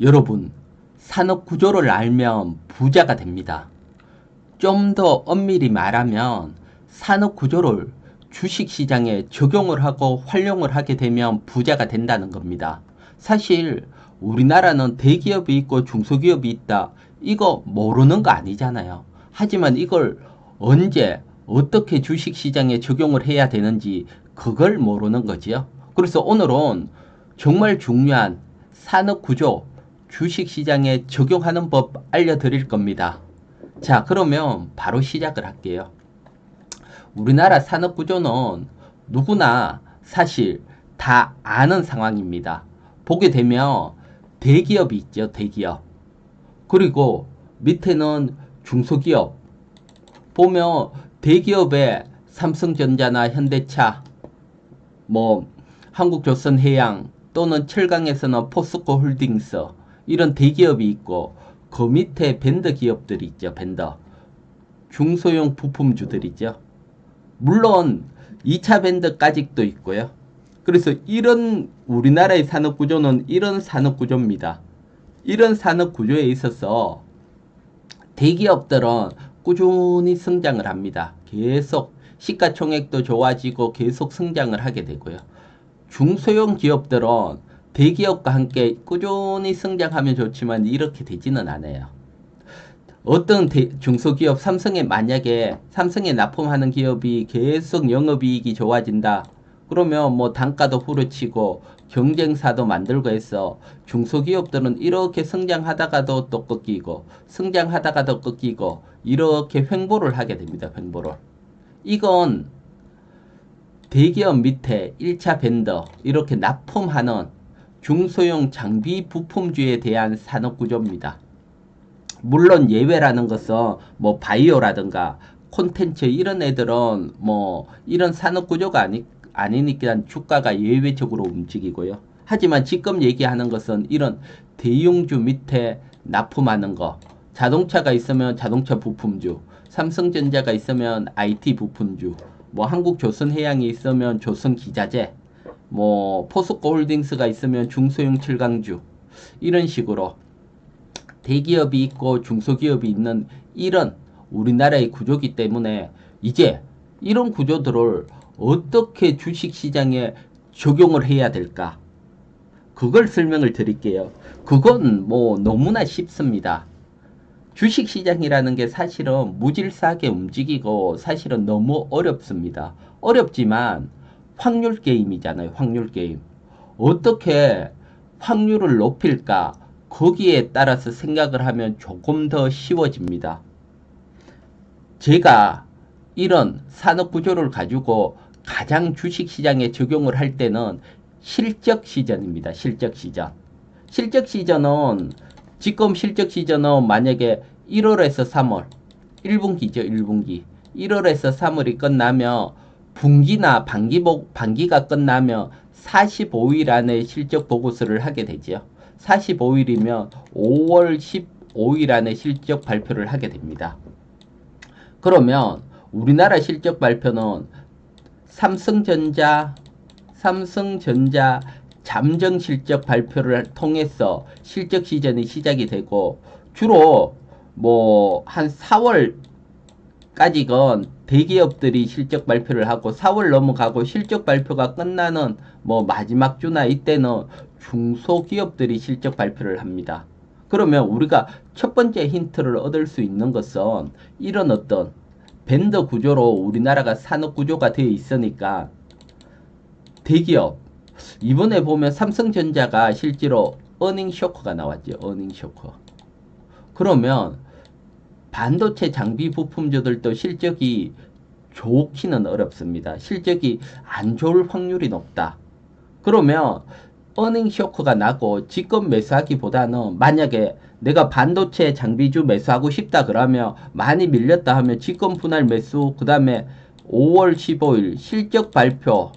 여러분, 산업 구조를 알면 부자가 됩니다. 좀 더 엄밀히 말하면 산업 구조를 주식 시장에 적용을 하고 활용을 하게 되면 부자가 된다는 겁니다. 사실 우리나라는 대기업이 있고 중소기업이 있다. 이거 모르는 거 아니잖아요. 하지만 이걸 언제 어떻게 주식 시장에 적용을 해야 되는지 그걸 모르는 거지요. 그래서 오늘은 정말 중요한 산업 구조 주식 시장에 적용하는 법 알려드릴 겁니다. 자, 그러면 바로 시작을 할게요. 우리나라 산업 구조는 누구나 사실 다 아는 상황입니다. 보게 되면 대기업이 있죠, 대기업. 그리고 밑에는 중소기업. 보면 대기업에 삼성전자나 현대차, 뭐 한국조선해양 또는 철강에서는 포스코 홀딩스 이런 대기업이 있고 그 밑에 벤더 기업들이 있죠, 벤더. 중소형 부품주들이죠. 물론 2차 밴드까지도 있고요. 그래서 이런 우리나라의 산업 구조는 이런 산업 구조입니다. 이런 산업 구조에 있어서 대기업들은 꾸준히 성장을 합니다. 계속 시가총액도 좋아지고 계속 성장을 하게 되고요. 중소형 기업들은 대기업과 함께 꾸준히 성장하면 좋지만 이렇게 되지는 않아요. 어떤 대, 중소기업 삼성에 만약에 삼성에 납품하는 기업이 계속 영업이익이 좋아진다. 그러면 뭐 단가도 후려치고 경쟁사도 만들고 해서 중소기업들은 이렇게 성장하다가도 또 꺾이고 성장하다가도 꺾이고 이렇게 횡보를 하게 됩니다. 횡보를. 이건 대기업 밑에 1차 벤더 이렇게 납품하는 중소형 장비 부품주에 대한 산업 구조입니다. 물론 예외라는 것은 뭐 바이오라든가 콘텐츠 이런 애들은 뭐 이런 산업 구조가 아니, 아니니까 주가가 예외적으로 움직이고요. 하지만 지금 얘기하는 것은 이런 대용주 밑에 납품하는 거. 자동차가 있으면 자동차 부품주, 삼성전자가 있으면 IT 부품주, 뭐 한국조선해양이 있으면 조선기자재, 뭐 포스코 홀딩스가 있으면 중소형 철강주 이런 식으로 대기업이 있고 중소기업이 있는 이런 우리나라의 구조기 때문에 이제 이런 구조들을 어떻게 주식시장에 적용을 해야 될까? 그걸 설명을 드릴게요. 그건 뭐 너무나 쉽습니다. 주식시장이라는 게 사실은 무질서하게 움직이고 사실은 너무 어렵습니다. 어렵지만 확률 게임이잖아요. 확률 게임. 어떻게 확률을 높일까? 거기에 따라서 생각을 하면 조금 더 쉬워집니다. 제가 이런 산업 구조를 가지고 가장 주식 시장에 적용을 할 때는 실적 시전입니다. 실적 시전. 실적 시전은 지금 실적 시전은 만약에 1월에서 3월 1분기죠. 1분기. 1월에서 3월이 끝나면 분기나 반기 반기가 끝나면 45일 안에 실적 보고서를 하게 되지요. 45일이면 5월 15일 안에 실적 발표를 하게 됩니다. 그러면 우리나라 실적 발표는 삼성전자, 삼성전자 잠정 실적 발표를 통해서 실적 시즌이 시작이 되고 주로 뭐 한 4월 까지건 대기업들이 실적 발표를 하고 4월 넘어가고 실적 발표가 끝나는 뭐 마지막 주나 이때는 중소기업들이 실적 발표를 합니다. 그러면 우리가 첫 번째 힌트를 얻을 수 있는 것은 이런 어떤 밴더 구조로 우리나라가 산업 구조가 되어 있으니까 대기업 이번에 보면 삼성전자가 실제로 어닝 쇼크가 나왔죠. 어닝 쇼크. 그러면 반도체 장비 부품주들도 실적이 좋기는 어렵습니다. 실적이 안 좋을 확률이 높다. 그러면 어닝 쇼크가 나고 지금 매수하기보다는 만약에 내가 반도체 장비주 매수하고 싶다 그러면 많이 밀렸다 하면 지금 분할 매수 그 다음에 5월 15일 실적 발표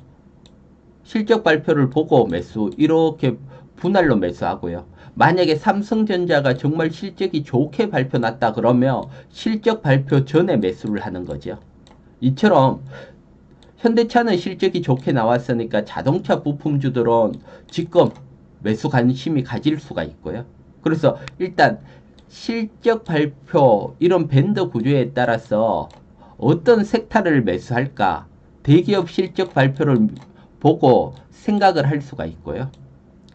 실적 발표를 보고 매수 이렇게 분할로 매수하고요. 만약에 삼성전자가 정말 실적이 좋게 발표 났다 그러면 실적 발표 전에 매수를 하는 거죠. 이처럼 현대차는 실적이 좋게 나왔으니까 자동차 부품주들은 지금 매수 관심이 가질 수가 있고요. 그래서 일단 실적 발표 이런 밴드 구조에 따라서 어떤 섹터를 매수할까 대기업 실적 발표를 보고 생각을 할 수가 있고요.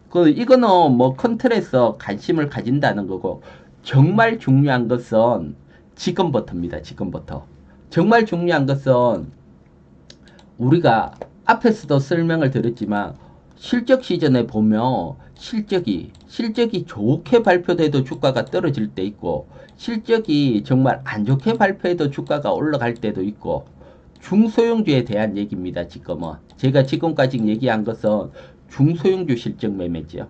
그 이거는 뭐 컨트롤에서 관심을 가진다는 거고 정말 중요한 것은 지금부터입니다. 지금부터 정말 중요한 것은 우리가 앞에서도 설명을 드렸지만 실적 시즌에 보면 실적이 실적이 좋게 발표돼도 주가가 떨어질 때 있고 실적이 정말 안 좋게 발표해도 주가가 올라갈 때도 있고 중소형주에 대한 얘기입니다. 지금은 제가 지금까지 얘기한 것은 중소형주 실적 매매죠.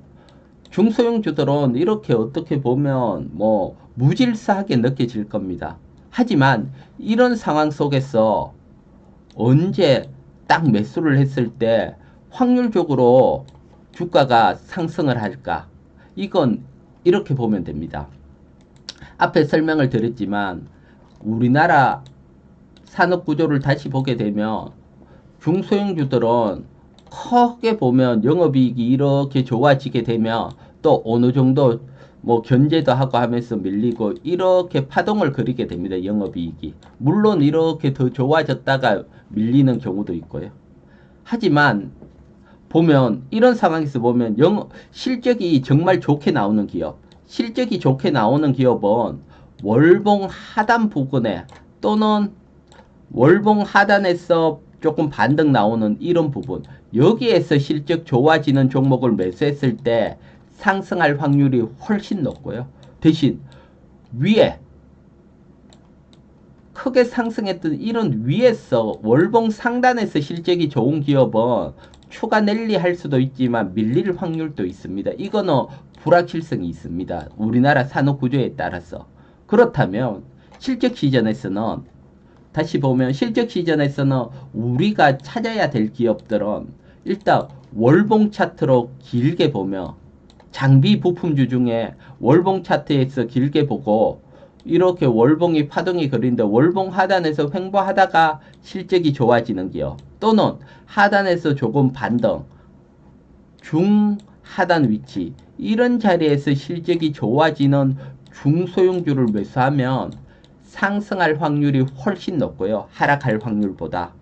중소형주들은 이렇게 어떻게 보면 뭐 무질서하게 느껴질 겁니다. 하지만 이런 상황 속에서 언제 딱 매수를 했을 때 확률적으로 주가가 상승을 할까? 이건 이렇게 보면 됩니다. 앞에 설명을 드렸지만 우리나라 산업 구조를 다시 보게 되면 중소형주들은 크게 보면 영업이익이 이렇게 좋아지게 되면 또 어느 정도 뭐 견제도 하고 하면서 밀리고 이렇게 파동을 그리게 됩니다. 영업이익이. 물론 이렇게 더 좋아졌다가 밀리는 경우도 있고요. 하지만 보면 이런 상황에서 보면 영 실적이 정말 좋게 나오는 기업, 실적이 좋게 나오는 기업은 월봉 하단 부근에 또는 월봉 하단에서 조금 반등 나오는 이런 부분 여기에서 실적 좋아지는 종목을 매수했을 때 상승할 확률이 훨씬 높고요. 대신 위에 크게 상승했던 이런 위에서 월봉 상단에서 실적이 좋은 기업은 추가 랠리 할 수도 있지만 밀릴 확률도 있습니다. 이거는 불확실성이 있습니다. 우리나라 산업 구조에 따라서. 그렇다면 실적 시전에서는 다시 보면 실적 시전에서는 우리가 찾아야 될 기업들은 일단 월봉 차트로 길게 보면 장비 부품주 중에 월봉 차트에서 길게 보고 이렇게 월봉이 파동이 그린데 월봉 하단에서 횡보하다가 실적이 좋아지는 기업 또는 하단에서 조금 반등 중하단 위치 이런 자리에서 실적이 좋아지는 중소형주를 매수하면 상승할 확률이 훨씬 높고요. 하락할 확률보다.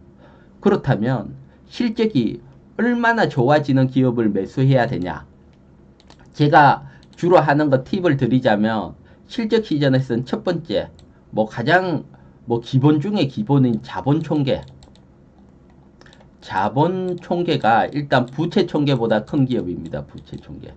그렇다면 실적이 얼마나 좋아지는 기업을 매수해야 되냐? 제가 주로 하는 거 팁을 드리자면 실적 시전에서는 첫 번째 뭐 가장 뭐 기본 중에 기본인 자본 총계 자본 총계가 일단 부채 총계보다 큰 기업입니다. 부채 총계.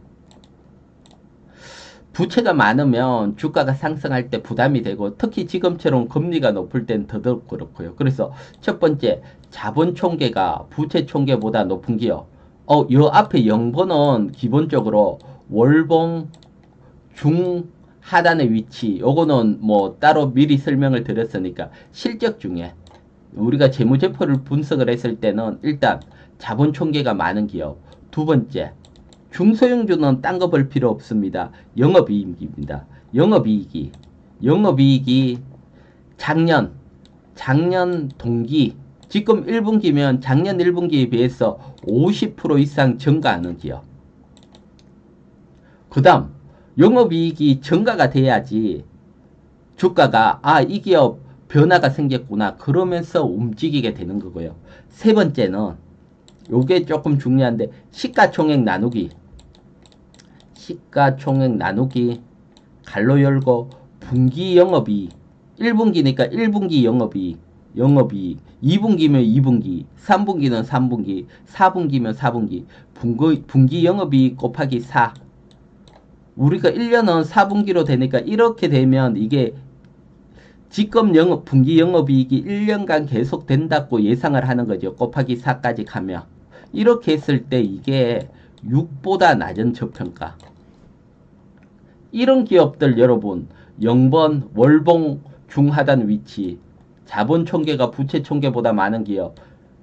부채가 많으면 주가가 상승할 때 부담이 되고 특히 지금처럼 금리가 높을 땐 더더욱 그렇고요. 그래서 첫 번째 자본 총계가 부채 총계보다 높은 기업. 어, 요 앞에 0번은 기본적으로 월봉 중 하단의 위치 요거는 뭐 따로 미리 설명을 드렸으니까 실적 중에 우리가 재무제표를 분석을 했을 때는 일단 자본 총계가 많은 기업 두 번째 중소형주는 딴 거 볼 필요 없습니다. 영업이익입니다. 영업이익이 영업이익이 작년 작년 동기 지금 1분기면 작년 1분기에 비해서 50% 이상 증가하는 기업 그 다음 영업이익이 증가가 돼야지 주가가 아 이 기업 변화가 생겼구나 그러면서 움직이게 되는 거고요. 세 번째는 요게 조금 중요한데 시가총액 나누기 시가총액 나누기 갈로 열고 분기 영업이 1분기니까 1분기 영업이 영업이 2분기면 2분기 3분기는 3분기 4분기면 4분기 분기, 분기 영업이 곱하기 4 우리가 1년은 4분기로 되니까 이렇게 되면 이게 지금 영업, 분기 영업이익이 1년간 계속 된다고 예상을 하는 거죠. 곱하기 4까지 가면. 이렇게 했을 때 이게 6보다 낮은 저평가. 이런 기업들 여러분 0번 월봉 중하단 위치 자본 총계가 부채 총계보다 많은 기업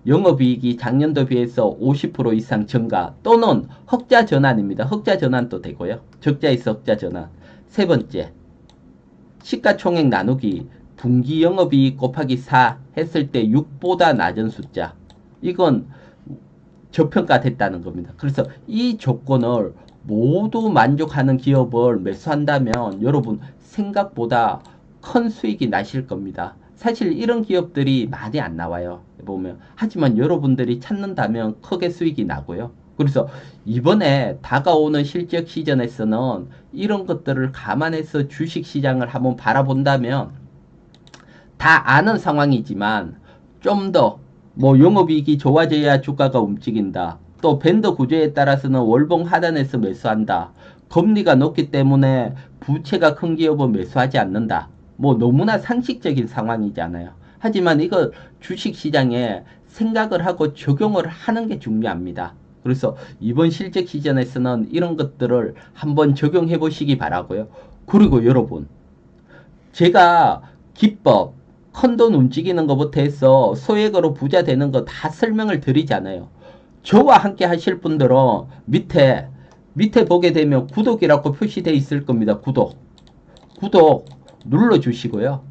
영업이익이 작년도 비해서 50% 이상 증가 또는 흑자 전환입니다. 흑자 전환도 되고요. 적자에서 흑자 전환. 세 번째, 시가총액 나누기 분기 영업이익 곱하기 4 했을 때 6보다 낮은 숫자. 이건 저평가됐다는 겁니다. 그래서 이 조건을 모두 만족하는 기업을 매수한다면 여러분 생각보다 큰 수익이 나실 겁니다. 사실 이런 기업들이 많이 안 나와요. 보면 하지만 여러분들이 찾는다면 크게 수익이 나고요. 그래서 이번에 다가오는 실적 시즌에서는 이런 것들을 감안해서 주식 시장을 한번 바라본다면 다 아는 상황이지만 좀더 뭐 영업이익이 좋아져야 주가가 움직인다. 또 밴드 구조에 따라서는 월봉 하단에서 매수한다. 금리가 높기 때문에 부채가 큰 기업은 매수하지 않는다. 뭐 너무나 상식적인 상황이잖아요. 하지만 이거 주식 시장에 생각을 하고 적용을 하는 게 중요합니다. 그래서 이번 실적 시즌에서는 이런 것들을 한번 적용해 보시기 바라고요. 그리고 여러분, 제가 기법, 큰돈 움직이는 것부터 해서 소액으로 부자 되는 거 다 설명을 드리잖아요. 저와 함께 하실 분들은 밑에 밑에 보게 되면 구독이라고 표시되어 있을 겁니다. 구독. 구독 눌러 주시고요.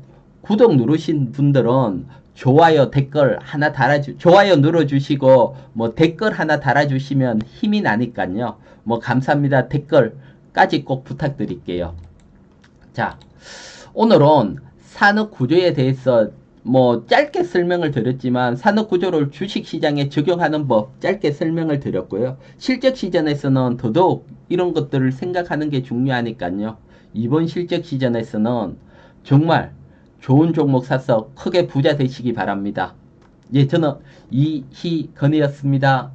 구독 누르신 분들은 좋아요, 댓글 하나 달아주, 좋아요 눌러주시고, 뭐 댓글 하나 달아주시면 힘이 나니까요. 뭐 감사합니다. 댓글까지 꼭 부탁드릴게요. 자, 오늘은 산업 구조에 대해서 뭐 짧게 설명을 드렸지만 산업 구조를 주식 시장에 적용하는 법 짧게 설명을 드렸고요. 실적 시즌에서는 더더욱 이런 것들을 생각하는 게 중요하니까요. 이번 실적 시즌에서는 정말 좋은 종목 사서 크게 부자 되시기 바랍니다. 예, 저는 이희건이었습니다.